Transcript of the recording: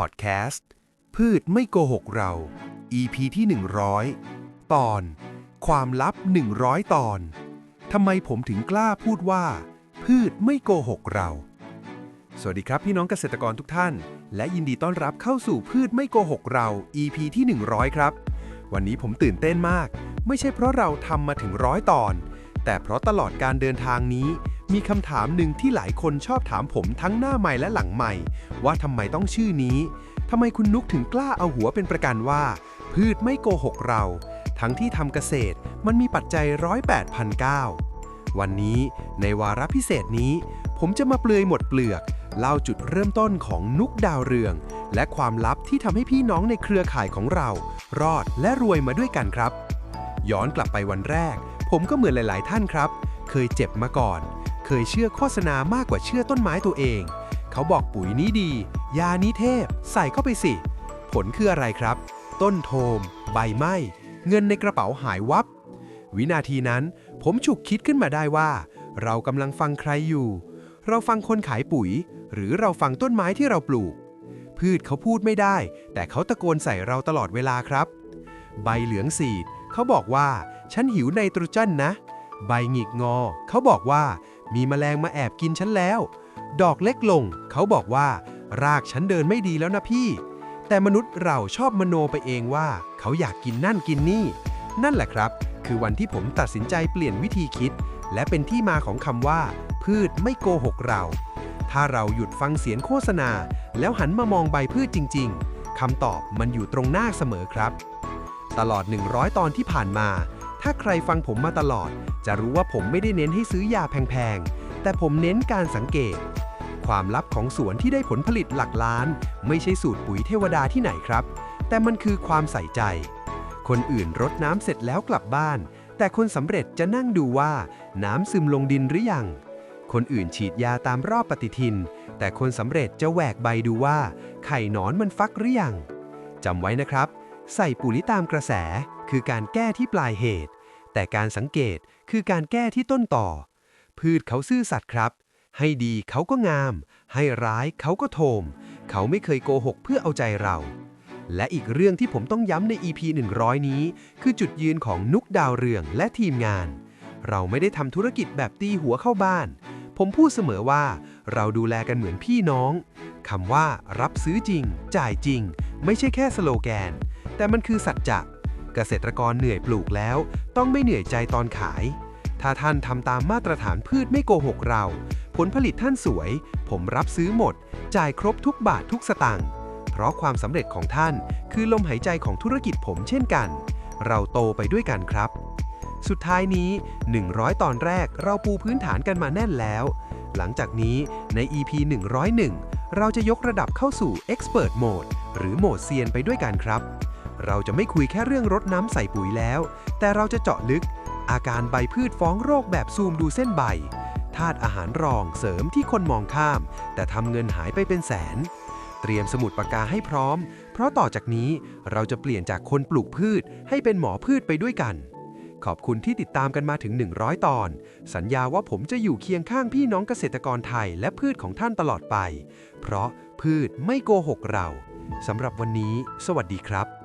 พอดแคสต์ พืชไม่โกหกเรา EP ที่ 100 ตอน ความลับ 100 ตอน ทำไมผมถึงกล้าพูดว่า พืชไม่โกหกเรา สวัสดีครับพี่น้องเกษตรกรทุกท่าน และยินดีต้อนรับเข้าสู่พืชไม่โกหกเรา EP ที่ 100 ครับ วันนี้ผมตื่นเต้นมาก ไม่ใช่เพราะเราทำมาถึงร้อยตอน แต่เพราะตลอดการเดินทางนี้ มีคำถามหนึ่งที่หลายคนชอบถามผมทั้งหน้าใหม่และหลังใหม่ ว่าทำไมต้องชื่อนี้ทำไมคุณนุกถึงกล้าเอาหัวเป็นประกันว่า พืชไม่โกหกเรา ทั้งที่ทำเกษตรมันมีปัจจัยร้อยแปดพันเก้าวันนี้ในวาระพิเศษนี้ ผมจะมาเปลือยหมดเปลือกเล่าจุดเริ่มต้นของนุกดาวเรือง และความลับที่ทำให้พี่น้องในเครือข่ายของเรา รอดและรวยมาด้วยกันครับ ย้อนกลับไปวันแรก ผมก็เหมือนหลาย ๆ ท่านครับ เคยเจ็บมาก่อน เคยเชื่อโฆษณามากกว่าเชื่อต้นไม้ตัวเอง เขาบอกปุ๋ยนี้ดี ยานี้เทพ ใส่เข้าไปสิ ผลคืออะไรครับ ต้นโทม ใบไหม้เงินในกระเป๋าหายวับ วินาทีนั้น ผมฉุกคิดขึ้นมาได้ว่า เรากำลังฟังใครอยู่ เราฟังคนขายปุ๋ย หรือเราฟังต้นไม้ที่เราปลูก พืชเขาพูดไม่ได้ แต่เขาตะโกนใส่เราตลอดเวลาครับ ใบเหลืองสีด เขาบอกว่า ฉันหิวไนโตรเจนนะ ใบหงิกงอ เขาบอกว่า มีแมลงมาแอบกินฉันแล้ว ดอกเล็กลง เขาบอกว่า รากฉันเดินไม่ดีแล้วนะพี่ แต่มนุษย์เราชอบมโนไปเองว่า เขาอยากกินนั่นกินนี่ นั่นแหละครับ คือวันที่ผมตัดสินใจเปลี่ยนวิธีคิด และเป็นที่มาของคำว่า พืชไม่โกหกเรา ถ้าเราหยุดฟังเสียงโฆษณา แล้วหันมามองใบพืชจริง ๆคำตอบมันอยู่ตรงหน้าเสมอครับ ตลอด 100 ตอนที่ผ่านมา ถ้าใครฟังผมมาตลอด จะรู้ว่าผมไม่ได้เน้นให้ซื้อยาแพงๆ แต่ผมเน้นการสังเกต ความลับของสวนที่ได้ผลผลิตหลักล้าน ไม่ใช่สูตรปุ๋ยเทวดาที่ไหนครับ แต่มันคือความใส่ใจ คนอื่นรดน้ำเสร็จแล้วกลับบ้าน แต่คนสำเร็จจะนั่งดูว่าน้ำซึมลงดินหรือยัง คนอื่นฉีดยาตามรอบปฏิทิน แต่คนสำเร็จจะแหวกใบดูว่า ไข่หนอนมันฟักหรือยังจำไว้นะครับ ใส่ปุ๋ยตามกระแส คือการแก้ที่ปลายเหตุ แต่การสังเกตคือการแก้ที่ต้นต่อ พืชเขาซื่อสัตย์ครับ ให้ดีเขาก็งาม ให้ร้ายเขาก็โทม เขาไม่เคยโกหกเพื่อเอาใจเรา และอีกเรื่องที่ผมต้องย้ำใน EP 100 นี้ คือจุดยืนของนุกดาวเรืองและทีมงาน เราไม่ได้ทำธุรกิจแบบตีหัวเข้าบ้าน ผมพูดเสมอว่า เราดูแลกันเหมือนพี่น้องคำว่ารับซื้อจริง จ่ายจริง ไม่ใช่แค่สโลแกน แต่มันคือสัจจะเกษตรกรเหนื่อยปลูกแล้ว ต้องไม่เหนื่อยใจตอนขาย ถ้าท่านทำตามมาตรฐานพืชไม่โกหกเรา ผลผลิตท่านสวย ผมรับซื้อหมด จ่ายครบทุกบาททุกสตางค์เพราะความสำเร็จของท่านคือลมหายใจของธุรกิจผมเช่นกัน เราโตไปด้วยกันครับ สุดท้ายนี้ 100 ตอนแรกเราปูพื้นฐานกันมาแน่นแล้ว หลังจากนี้ใน EP 101 เราจะยกระดับเข้าสู่ Expert Mode หรือโหมดเซียนไปด้วยกันครับ เราจะไม่คุยแค่เรื่องรดน้ำใส่ปุ๋ยแล้ว แต่เราจะเจาะลึก อาการใบพืชฟ้องโรคแบบซูมดูเส้นใบธาตุอาหารรองเสริมที่คนมองข้าม แต่ทำเงินหายไปเป็นแสน เตรียมสมุดปากกาให้พร้อม เพราะต่อจากนี้เราจะเปลี่ยนจากคนปลูกพืชให้เป็นหมอพืชไปด้วยกัน ขอบคุณที่ติดตามกันมาถึง 100 ตอน สัญญาว่าผมจะอยู่เคียงข้างพี่น้องเกษตรกรไทยและพืชของท่านตลอดไป เพราะพืชไม่โกหกเราสำหรับวันนี้ สวัสดีครับ